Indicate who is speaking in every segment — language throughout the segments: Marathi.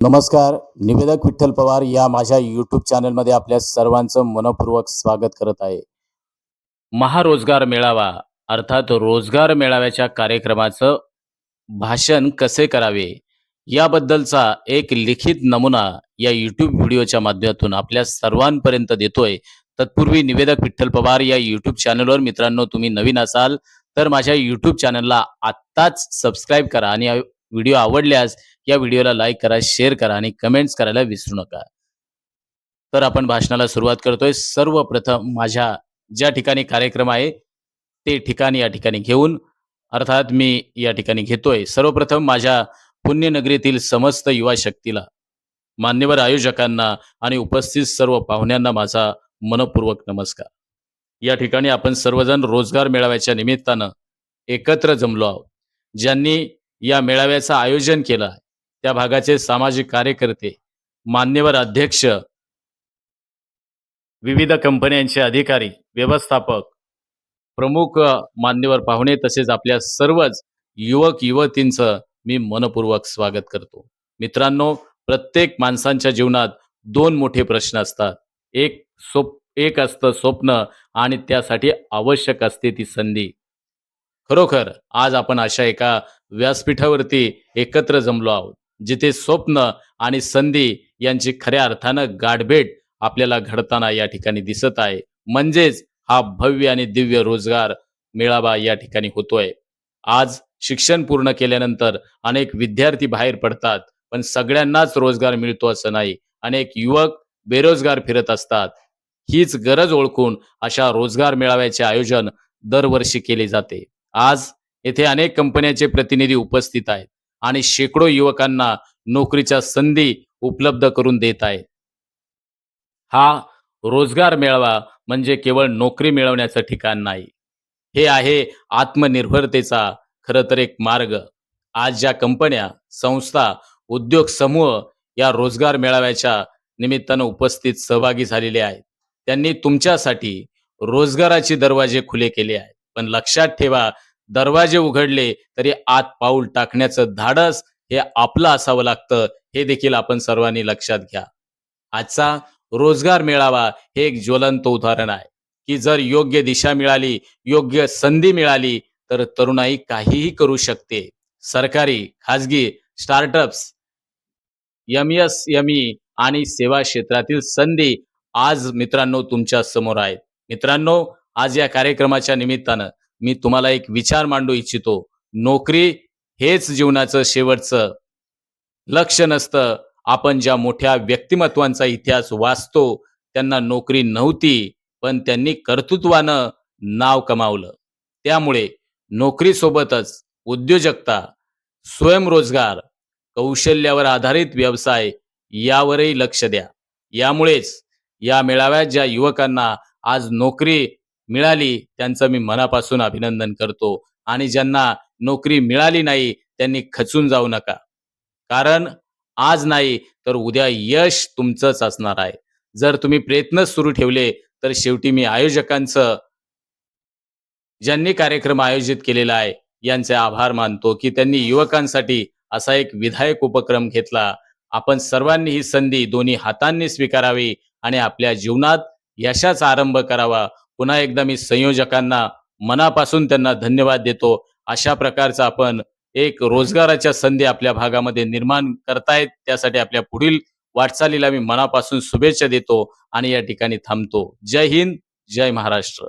Speaker 1: नमस्कार निवेदक विठ्ठल पवार या माझ्या यूट्यूब चॅनलमध्ये आपल्या सर्वांचं मनपूर्वक स्वागत करत आहे. महारोजगार मेळावा अर्थात रोजगार मेळाव्याच्या कार्यक्रमाचं भाषण कसे करावे याबद्दलचा एक लिखित नमुना या यूट्यूब व्हिडिओच्या माध्यमातून आपल्या सर्वांपर्यंत देतोय. तत्पूर्वी निवेदक विठ्ठल पवार या यूट्यूब चॅनलवर मित्रांनो तुम्ही नवीन असाल तर माझ्या यूट्यूब चॅनलला आत्ताच सबस्क्राईब करा आणि व्हिडिओ आवडल्यास या व्हिडिओला लाईक करा शेअर करा आणि कमेंट्स करायला विसरू नका. तर आपण भाषणाला सुरुवात करतोय. सर्वप्रथम माझ्या ज्या ठिकाणी कार्यक्रम आहे ते ठिकाण या ठिकाणी घेऊन अर्थात मी या ठिकाणी घेतोय. सर्वप्रथम माझ्या पुण्यनगरीतील समस्त युवा शक्तीला मान्यवर आयोजकांना आणि उपस्थित सर्व पाहुण्यांना माझा मनपूर्वक नमस्कार. या ठिकाणी आपण सर्वजण रोजगार मेळाव्याच्या निमित्तानं एकत्र जमलो आहोत. ज्यांनी या मेळाव्याचं आयोजन केलं आहे त्या भागाचे सामाजिक कार्यकर्ते मान्यवर अध्यक्ष विविध कंपन्यांचे अधिकारी व्यवस्थापक प्रमुख मान्यवर पाहुणे तसेच आपल्या सर्वच युवक युवतींचं मी मनपूर्वक स्वागत करतो. मित्रांनो प्रत्येक माणसांच्या जीवनात दोन मोठे प्रश्न असतात. एक सोप एक असतं स्वप्न आणि त्यासाठी आवश्यक असते ती संधी. खरोखर आज आपण अशा एका व्यासपीठावरती एकत्र जमलो आहोत. जिथे स्वप्न आणि संधी यांची खऱ्या अर्थानं गाठभेट आपल्याला घडताना या ठिकाणी दिसत आहे. म्हणजेच हा भव्य आणि दिव्य रोजगार मेळावा या ठिकाणी होतोय. आज शिक्षण पूर्ण केल्यानंतर अनेक विद्यार्थी बाहेर पडतात पण सगळ्यांनाच रोजगार मिळतो असं नाही. अनेक युवक बेरोजगार फिरत असतात. हीच गरज ओळखून अशा रोजगार मेळाव्याचे आयोजन दरवर्षी केले जाते. आज येथे अनेक कंपन्यांचे प्रतिनिधी उपस्थित आहेत. आणि शेकडो युवकांना नोकरीच्या संधी उपलब्ध करून देत आहे. हा रोजगार मेळावा म्हणजे केवळ नोकरी मिळवण्याचं ठिकाण नाही. हे आहे आत्मनिर्भरतेचा खरं तर एक मार्ग. आज ज्या कंपन्या संस्था उद्योग समूह या रोजगार मेळाव्याच्या निमित्तानं उपस्थित सहभागी झालेले आहेत. त्यांनी तुमच्यासाठी रोजगाराचे दरवाजे खुले केले आहेत. पण लक्षात ठेवा दरवाजे उघडले तरी आत पाऊल टाकण्याचं धाडस हे आपलं असावं लागतं हे देखील आपण सर्वांनी लक्षात घ्या. आजचा रोजगार मिळावा हे एक ज्वलंत उदाहरण आहे की जर योग्य दिशा मिळाली योग्य संधी मिळाली तर तरुणाई काहीही करू शकते. सरकारी खाजगी startups M S M E आणि सेवा क्षेत्रातील संधी आज मित्रांनो तुमच्यासमोर आहेत. मित्रांनो आज या कार्यक्रमाच्या निमित्तानं मी तुम्हाला एक विचार मांडू इच्छितो. नोकरी हेच जीवनाचं शेवटचं लक्ष नसतं. आपण ज्या मोठ्या व्यक्तिमत्वांचा इतिहास वाचतो त्यांना नोकरी नव्हती पण त्यांनी कर्तृत्वानं नाव कमावलं. त्यामुळे नोकरीसोबतच उद्योजकता स्वयंरोजगार कौशल्यावर आधारित व्यवसाय यावरही लक्ष द्या. यामुळेच या मेळाव्यात ज्या युवकांना आज नोकरी मिळाली त्यांचं मी मनापासून अभिनंदन करतो. आणि ज्यांना नोकरी मिळाली नाही त्यांनी खचून जाऊ नका. कारण आज नाही तर उद्या यश तुमचंच असणार आहे. जर तुम्ही प्रयत्न सुरू ठेवले तर शेवटी मी आयोजकांचं ज्यांनी कार्यक्रम आयोजित केलेला आहे यांचे आभार मानतो की त्यांनी युवकांसाठी असा एक विधायक उपक्रम घेतला. आपण सर्वांनी ही संधी दोन्ही हातांनी स्वीकारावी आणि आपल्या जीवनात यशाचा आरंभ करावा पुन्हा एकदा मी संयोजकांना मनापासून त्यांना धन्यवाद देतो. अशा प्रकारचा आपण एक रोजगाराच्या संधी आपल्या भागामध्ये निर्माण करतायत. त्यासाठी आपल्या पुढील वाटचालीला मी मनापासून शुभेच्छा देतो आणि या ठिकाणी थांबतो. जय हिंद जय महाराष्ट्र.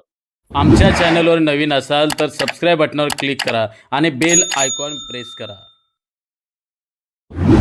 Speaker 1: आमच्या चॅनलवर नवीन असाल तर सबस्क्राईब बटनावर क्लिक करा आणि बेल आयकॉन प्रेस करा.